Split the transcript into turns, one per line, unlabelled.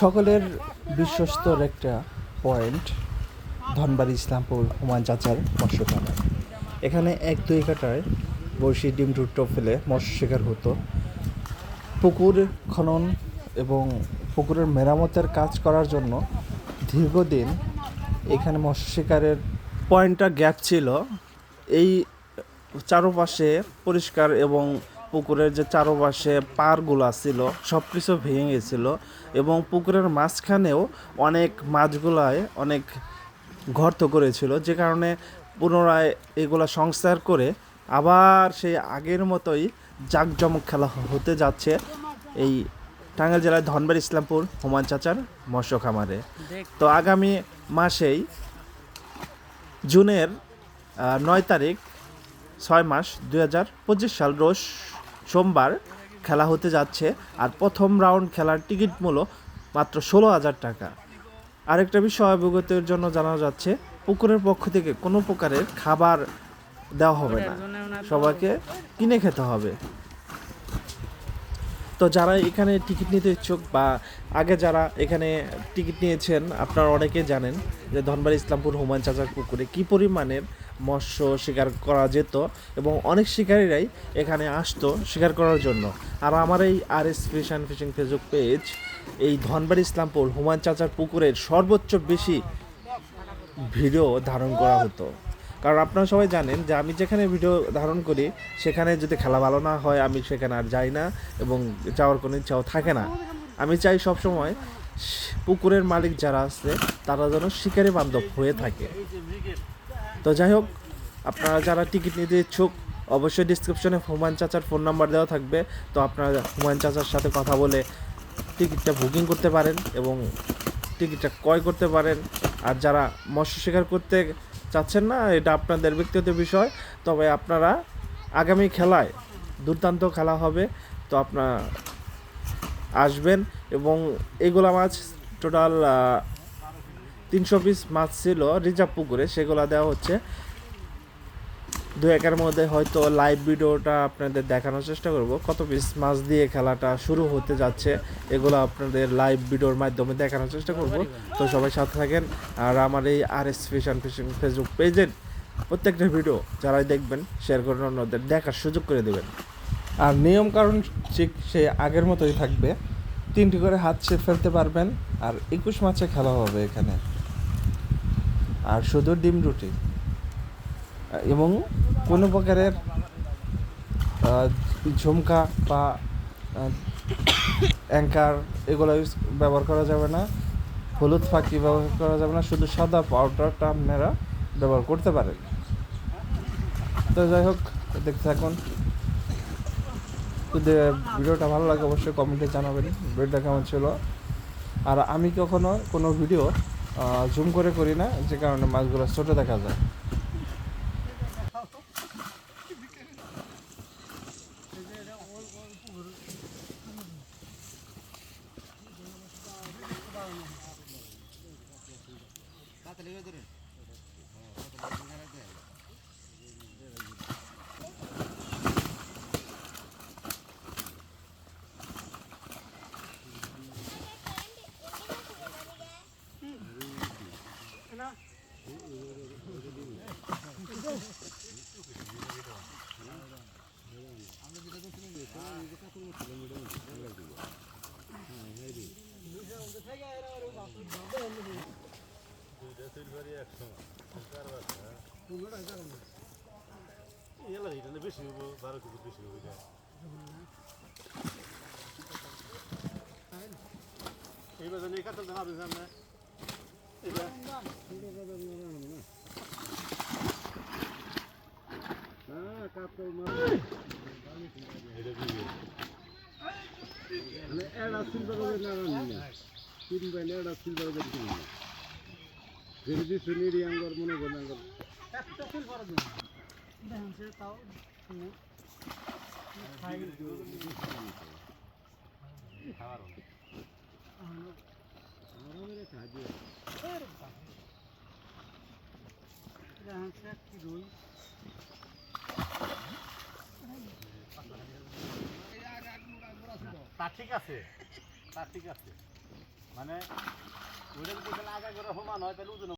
সকলের বিশ্বস্তর একটা পয়েন্ট, ধনবাড়ি ইসলামপুর হুমায়ুন চাচার মৎস্য খামার এখানে এক দুই কাটায় বড়শি ডিম টুটো ফেলে মৎস্য শিকার হতো। পুকুর খনন এবং পুকুরের মেরামতের কাজ করার জন্য দীর্ঘদিন এখানে মৎস্য শিকারের পয়েন্টটা গ্যাপ ছিল। এই চারপাশে পরিষ্কার এবং পুকুরের যে চারপাশে পারগুলা ছিল সব কিছু ভেঙে গেছিল এবং পুকুরের মাঝখানেও অনেক মাছগুলায় অনেক গর্ত করেছিল, যে কারণে পুনরায় এগুলা সংস্কার করে আবার সেই আগের মতোই জাঁকজমক খেলা হতে যাচ্ছে এই টাঙ্গাইল জেলার ধনবাড়ি ইসলামপুর হুমায়ুন চাচার মৎস্য খামারে। তো আগামী মাসেই জুনের নয় তারিখ, ছয় মাস দুই হাজার পঁচিশ সাল রোজ সোমবার খেলা হতে যাচ্ছে আর প্রথম রাউন্ড খেলার টিকিট মূল্য মাত্র ষোলো হাজার টাকা। আরেকটা বিষয় অবগতের জন্য জানা যাচ্ছে, পুকুরের পক্ষ থেকে কোনো প্রকারের খাবার দেওয়া হবে না। সবাইকে কিনে খেতে হবে। তো যারা এখানে টিকিট নিতে ইচ্ছুক বা আগে যারা এখানে টিকিট নিয়েছেন, আপনারা অনেকে জানেন যে ধনবাড়ি ইসলামপুর হুমায়ুন চাচার পুকুরে কী পরিমাণের মৎস্য শিকার করা যেত এবং অনেক শিকারীরাই এখানে আসতো শিকার করার জন্য। আর আমার এই R S fish and fishing Facebook page এই ধনবাড়ি ইসলামপুর হুমায়ুন চাচার পুকুরের সর্বোচ্চ বেশি ভিডিও ধারণ করা হতো। কারণ আপনারা সবাই জানেন যে আমি যেখানে ভিডিও ধারণ করি, সেখানে যদি খেলা ভালো না হয়, আমি সেখানে আর যাই না এবং যাওয়ার কোনো ইচ্ছাও থাকে না। আমি চাই সবসময় পুকুরের মালিক যারা আছে, তারা যেন শিকারি বান্ধব হয়ে থাকে। তো যাই হোক, আপনারা যারা টিকিট নিতে ইচ্ছুক, অবশ্যই ডিসক্রিপশনে হুমায়ুন চাচার ফোন নাম্বার দেওয়া থাকবে। তো আপনারা হুমায়ুন চাচার সাথে কথা বলে টিকিটটা বুকিং করতে পারেন এবং টিকিটটা ক্রয় করতে পারেন। আর যারা মৎস্য শিকার করতে চাচ্ছেন না, এটা আপনাদের ব্যক্তিগত বিষয়। তবে আপনারা আগামী খেলায় দুর্দান্ত খেলা হবে। তো আপনারা আসবেন এবং এগুলা মাছ টোটাল তিনশো পিস মাছ ছিল, রিজার্ভ পুকুরে। সেগুলো দেওয়া হচ্ছে। দু একের মধ্যে হয়তো লাইভ ভিডিওটা আপনাদের দেখানোর চেষ্টা করব। কত পিস মাছ দিয়ে খেলাটা শুরু হতে যাচ্ছে, এগুলো আপনাদের লাইভ ভিডিওর মাধ্যমে দেখানোর চেষ্টা করব। তো সবাই সাথে থাকেন। আর আমার এই R S fish and fishing Facebook পেজের প্রত্যেকটা ভিডিও যারাই দেখবেন শেয়ার করে অন্যদের দেখার সুযোগ করে দেবেন। আর নিয়ম কারণ ঠিক সে আগের মতোই থাকবে। তিনটি করে হাত ছেড়ে ফেলতে পারবেন, আর একুশ মাছে খেলা হবে এখানে। আর শুধু ডিম রুটি। এবং কোনো প্রকারের ঝুমকা বা অ্যাঙ্কার এগুলো ইউজ ব্যবহার করা যাবে না। হলুদ ফাঁকি ব্যবহার করা যাবে না। শুধু সাদা পাউডারটা আপনারা ব্যবহার করতে পারেন। তো যাই হোক, দেখতে থাকুন। যদি ভিডিওটা ভালো লাগে, অবশ্যই কমেন্টে জানাবেন। ভিডিওটা কেমন ছিল? আর আমি কখনো কোনো ভিডিও জুম করে করি না যে কারণে মাছগুলো ছোটো দেখা যায়।
এলা এটা না বেশি হব বারো কেজি বেশি হব এটা এই বাজার নিয়ে কাতল দাম আপনি সামনে এটা
সিলভার বাজার না রানি না তিন বাইন এরা সিলভার বাজার কিনে না যদি সুনিরি আঙ্গর মনে করেন আঙ্গর
তা ঠিক আছে, তা ঠিক আছে। মানে ওইটা যদি আগা করে সমান হয়, তাহলে ওজন